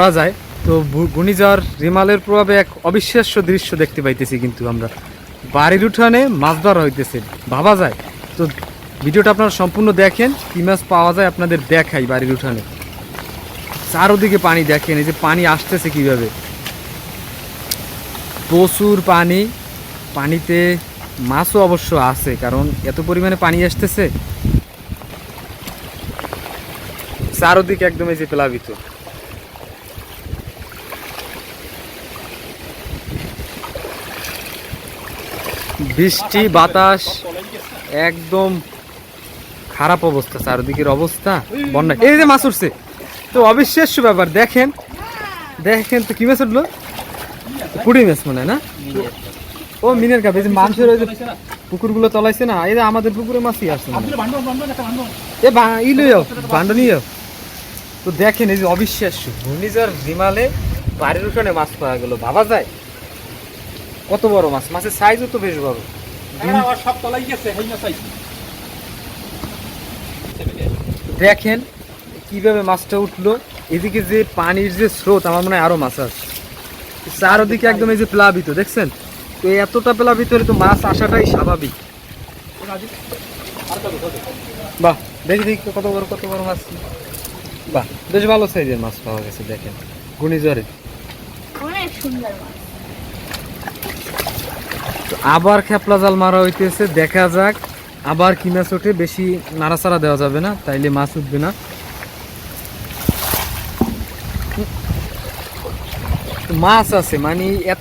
করা যায়। তো ঘূর্ণিঝড় রিমালের প্রভাবে এক অবিশ্বাস্য দৃশ্য দেখতে পাইতেছি কিন্তু আমরা। বাড়ির উঠানে মাছ ধরা হইতেছে, ভাবা যায়। তো ভিডিওটা আপনারা সম্পূর্ণ দেখেন, কি মাছ পাওয়া যায় আপনাদের দেখাই বাড়ির উঠানে চারোদিকে পানি দেখেন, এই যে পানি আসতেছে কীভাবে। প্রচুর পানি, পানিতে মাছও অবশ্য আছে, কারণ এত পরিমাণে পানি আসতেছে। চারোদিকে একদম এই যে প্লাবিত। বৃষ্টি, বাতাস, একদম খারাপ অবস্থা, চারদিকের অবস্থা, বন্যা। এই যে মাছ উঠছে। তো অবিশ্বাস্য ব্যাপার, দেখেন দেখেন তো কি মাছ উঠল? পুড়ি মাছ মনে হয় না? ও, মিনের কাপ, এই যে মানুষের ওই যে পুকুরগুলো তলাইছে না, এই যে আমাদের পুকুরে মাছই আসছে এ ই লইও বান্ড নিও তো দেখেন, এই যে অবিশ্বাস্য, ঘূর্ণিঝড় রিমালে বাড়ির উঠানে মাছ পাওয়া গেল। ভাবা যায়? কত বড় মাছ? মাছের সাইজও তো বেশ বড়। সব তলাই গেছে দেখেন কীভাবে মাছটা উঠল। এদিকে যে পানির যে স্রোত আমার মনে হয় আরও মাছ আছে। চারদিকে একদম এই যে প্লাবিত দেখছেন? তো এতটা প্লাবিত হলে তো মাছ আসাটাই স্বাভাবিক। বাহ দেখি দেখি কত বড় কত বড় মাছ। বাহ বেশ ভালো সাইজের মাছ পাওয়া গেছে দেখেন। ঘূর্ণিঝড়ে। অনেক সুন্দর মাছ। তো আবার খেপলা জাল মারা হইতেছে, দেখা যাক। আবার কিনা চোটে বেশি নাড়াচাড়া দেওয়া যাবে না, তাইলে মাছ উঠবে না। মাছ আছে মানে এত